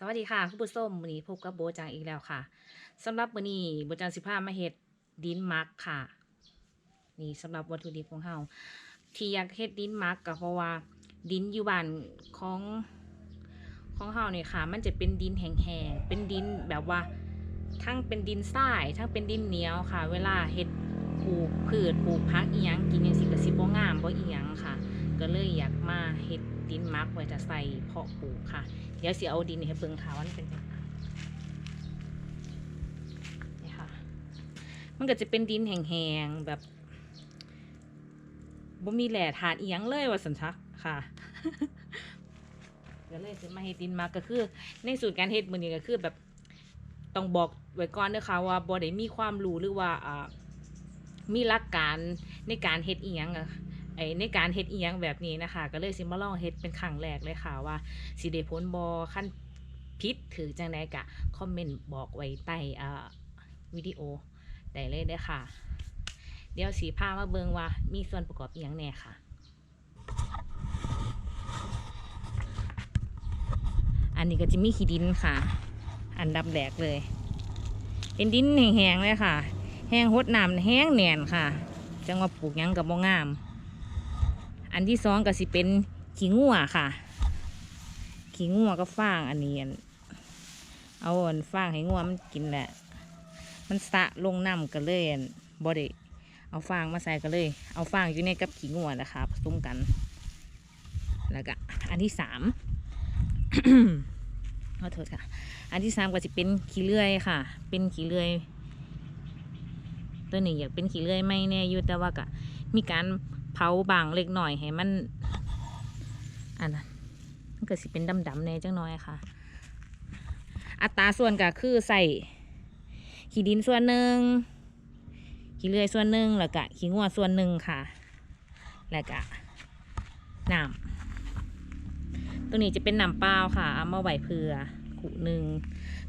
สวัสดีค่ะคุณผู้ชมวันนี้พบกับโบจังอีกแล้วค่ะสำหรับวันนี้โบจังสิพามาเฮ็ดดินมักค่ะ นี่สำหรับวัตถุดิบของเฮาที่อยากเฮ็ดดินมักก็เพราะว่า ดินอยู่บ้านของของเฮาเนี่ยค่ะ มันจะเป็นดินแห้งๆเป็นดินแบบว่า ทั้งเป็นดินทรายทั้งเป็นดินเหนียวค่ะ เวลาเฮ็ดปลูกพืชปลูกพักอีหยังกินจังซี่ก็สิบ่งามบ่อีหยังค่ะ ก็เลยอยากมาเฮ็ด ดินมักไว้จะใส่เพาะปลูกค่ะ เดี๋ยวเสิเอาดินให้เบิ่งค่ะว่ามันเป็นจังไงนี่ค่ะ มันก็จะเป็นดินแห้งๆแบบบ่มีแหล่ธาตุอียงเลยว่าสันทักค่ะก็เลยสิมาเฮ็ดดินมักก็คือ ในสูตรการเฮ็ดมือนี้ก็คือแบบต้องบอกไว้ก่อนนะคะว่าบ่ได้มีความรู้หรือว่าอ่ามีหลักการในการเฮ็ดเอียงอะ ไอในการเฮ็ดอียงแบบนี้นะคะ ก็เลยสิมาลองเฮ็ดเป็นครั้งแรกเลยค่ะว่าสิได้ผลบ่ขั้นผิดถือจังไดกะคอมเมนต์บอกไว้ใต้อ่าวิดีโอได้เลยเด้ค่ะ เดี๋ยวสีพามาเบิ่งว่ามีส่วนประกอบอียงแหน่ค่ะ อันนี้ก็จะมีขี้ดินค่ะ อันดับแรกเลย เป็นดินแห้งๆเลยค่ะ แห้งหดน้ำแห้งแน่นค่ะ จังว่าปลูกยังกับบ่งาม อันที่สองก็สิเป็นขี้งัวค่ะ ขี้งัวก็ฟางอันนี้เอาอันฟางให้งัวมันกินแหละ มันสะลงน้ำกันเลยนบ่ได้เอาฟางมาใส่กันเลย เอาฟางอยู่ในกับขี้งัวนะคะผสมกัน แล้วก็อันที่สามขอโทษค่ะ อันที่สามก็จะเป็นขี้เลื่อยค่ะ เป็นขี้เลื่อย ตัวหนี้อยากเป็นขี้เลื่อยไม่แน่ยู่แต่ว่าก็มีการ เผาบางเล็กหน่อยให้มันอันนั้นมันก็สิเป็นดำๆแน่จังน้อยค่ะ อัตราส่วนก็คือใส่ขี้ดินส่วนหนึ่งขี้เลื่อยส่วนหนึ่งแล้วก็ขี้งัวส่วนหนึ่งค่ะ แล้วก็น้ำตัวนี้จะเป็นน้ำเปล่าค่ะเอามาไหวเพื่อขุหนึ่ง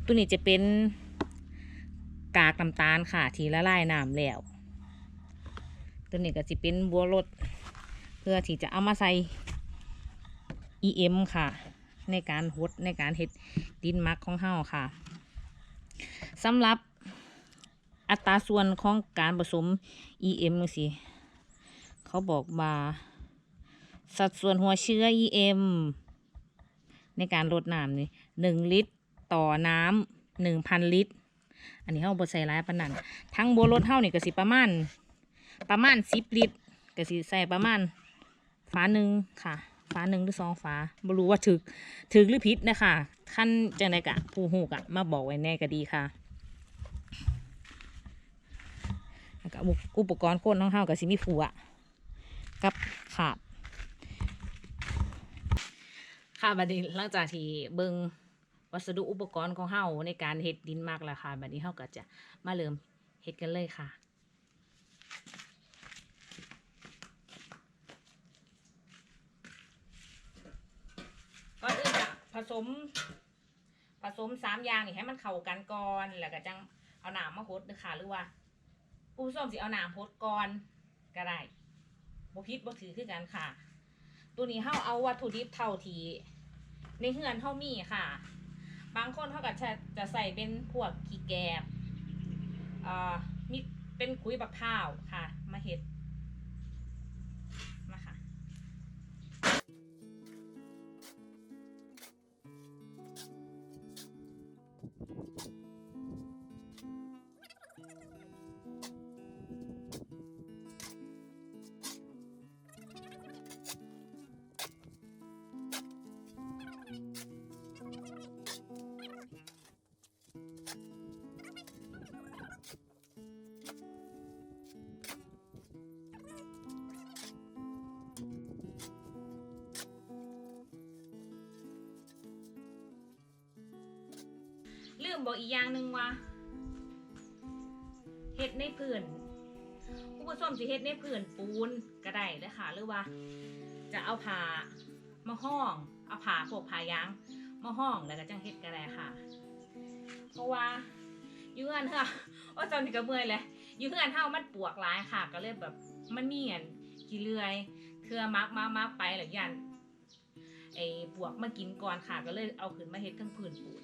ตัวนี้จะเป็นกากน้ำตาลค่ะ ทีละลายน้ำแล้ว ตัวนี้ก็จะเป็นบัวรดเพื่อที่จะเอามาใส่ EM ค่ะ ในการหดในการเฮ็ดดินมักของเฮาค่ะสำหรับอัตราส่วนของการผสม EM สิเขาบอกว่าสัดส่วนหัวเชื้อ EM ในการลดน้ำนี่หนึ่งลิตรต่อน้ำหนึ่งพันลิตร อันนี้เฮาบ่ใส่ร้ายปนนั้นทั้งบัวรถเฮานี่ก็สิประมาณ ประมาณสิบลิตรก็สิใส่ประมาณฝาหนึ่งค่ะฝาหนึ่งหรือสองฝาบ่รู้ว่าถึกถึกหรือผิดนะคะขั้นจังไดกะผู้ฮู้กะมาบอกไว้แน่ก็ดีค่ะแล้วก็อุปกรณ์คนของเฮาก็สิมีผัวกับขาด ค่ะบัดนี้หลังจากที่เบิงวัสดุอุปกรณ์ของเฮาในการเฮ็ดดินมากแล้วค่ะบัดนี้เฮาก็จะมาเริ่มเฮ็ดกันเลยค่ะ ก่อนอื่นจะผ สม ผสมสามอย่างนี่ให้มันเข้ากันก่อน แล้วก็จังเอาหน้ำมาหดเด้อค่ะหรือว่าผู้ส้มสิเอาหน้ำหดก่อนก็ได้บ่ผิดบ่ถือคือกันค่ะ ตัวนี้เฮาเอาวัตถุดิบเท่าที่ในเฮือนเฮามีค่ะ บางคนเขาก็จะจะใส่เป็นพวกขี้แกบอ่ามีเป็นคุยบักข้าวค่ะ มาเฮ็ด ลืมบอกอีกอย่างหนึ่งว่าเฮ็ดในพื้นผู้ผสมสิเฮ็ดในพื้นปูนก็ได้เด้อค่ะ หรือว่า จะเอาผ้ามาห้องเอาผ้าพวกผ้ายางมาห้องแล้วก็จังเฮ็ดก็ได้ค่ะ เพราะว่าอยู่เฮือนเฮาว่าตอนนี้ก็เมื่อยเลยอยู่เฮือนเฮามันปวกหลายค่ะ ก็เลยแบบมันมีอันขี้เลื่อยเทื่อมักมามักไปหรือยันไอ้ปวกมากินก่อนค่ะ ก็เลยเอาขึ้นมาเฮ็ดทั้งผืนปูน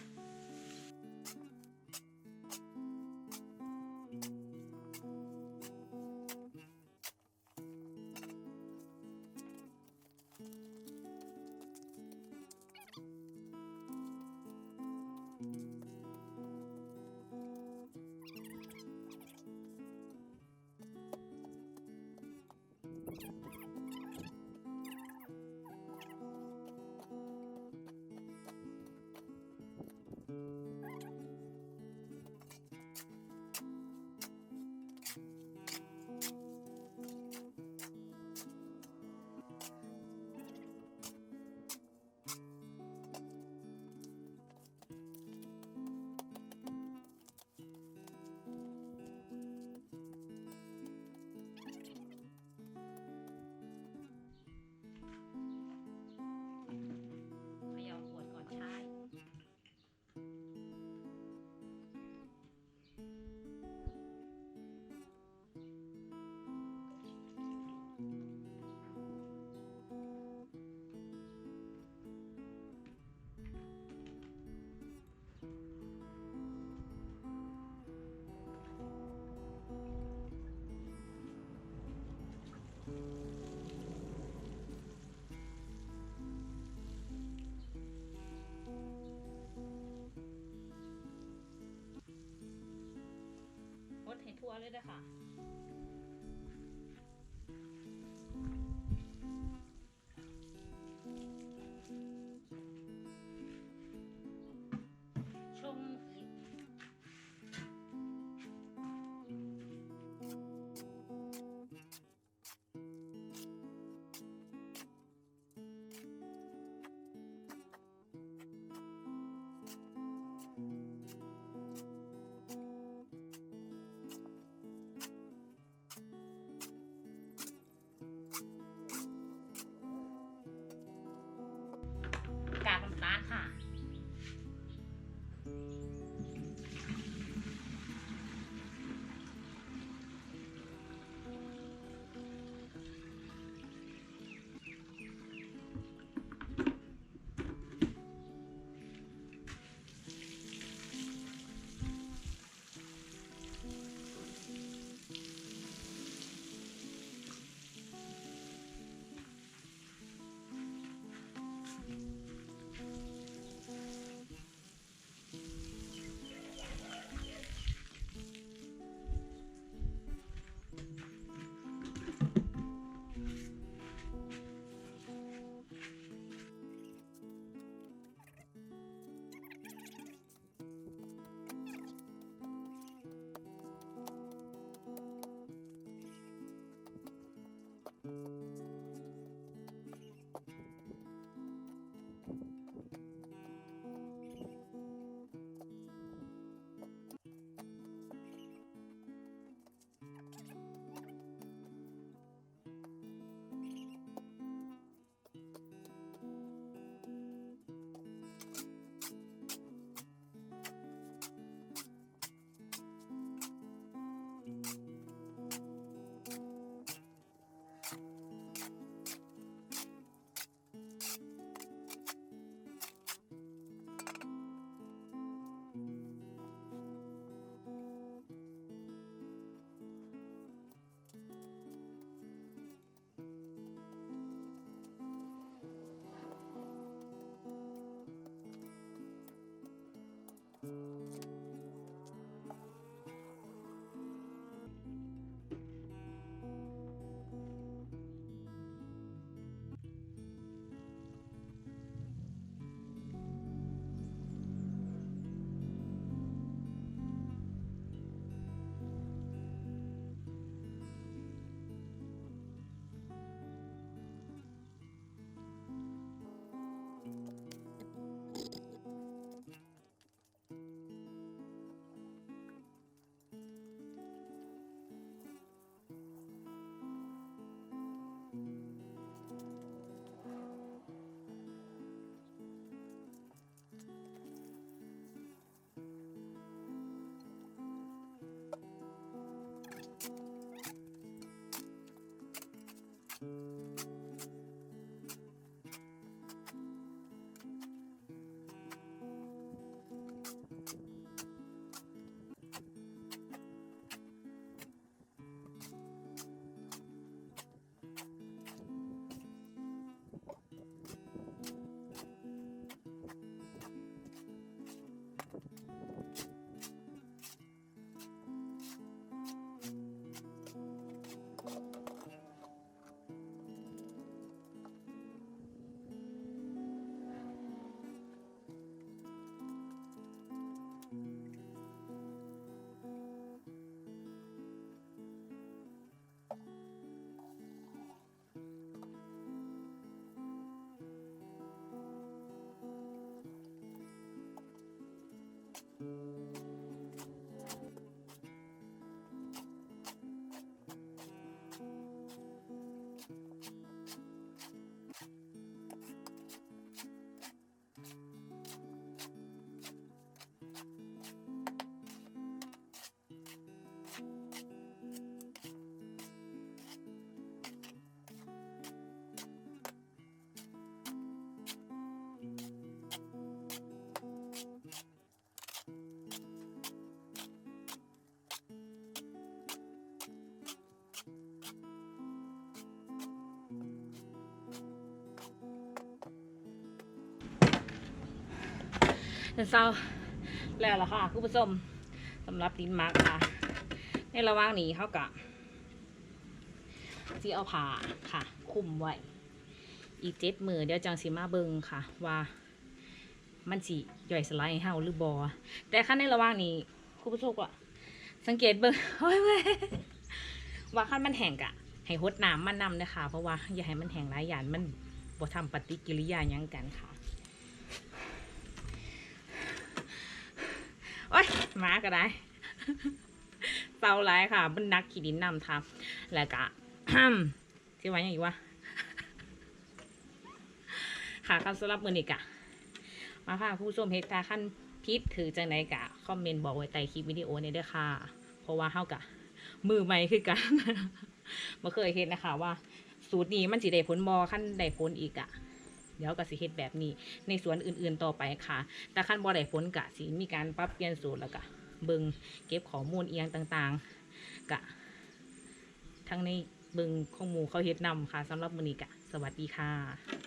เศร้าแล้วล่ะค่ะคุณผู้ชมสำหรับดินมาร์กค่ะ ในระหว่างนี้เขากะที่เอาผ้าค่ะ คุมไว้ อีกเจ็ดมือเดี๋ยวจังสิมาเบิงค่ะ ว่า มันสิย่อยสลายให้าหรือบอแต่ขั้นในระหว่างนี้คุณผู้ชมก็สังเกตเบิงเว้ยว่าขั้นมันแห้งกะให้หดน้ำมันนำนะคะเพราะว่าอย่าให้มันแห้งหลายอย่างมันบ่ทำปฏิกิริยายังกันค่ะ โอ้ยหมาก็ได้เศร้าร้ายค่ะมันนักขี่ดินนำทับแล้วก็ที่ไว้อย่างอีกวะค่ะคำสำหรับมือนี้กะมาค่ะผู้ชมเฮกตาขั้นพิษถือจังไหนกะ คอมเมนต์บอกไว้ใต้คลิปวิดีโอนี้ด้วยค่ะ เพราะว่าเฮากะ มือใหม่คือกันมาเคยเห็นนะคะว่า สูตรนี้มันสิได้ผลบอขั้นได้ผลอีกอะ เดี๋ยวก็สิเฮ็ดแบบนี้ในสวนอื่นๆต่อไปค่ะ แต่ขั้นบ่ได้ผลกะสิมีการปรับเปลี่ยนสูตรแล้วกะเบิงเก็บข้อมูลเอียงต่างๆ กะ ทั้งในเบิงข้อมูลเขาเฮ็ดนำค่ะสำหรับมื้อนี้กะ สวัสดีค่ะ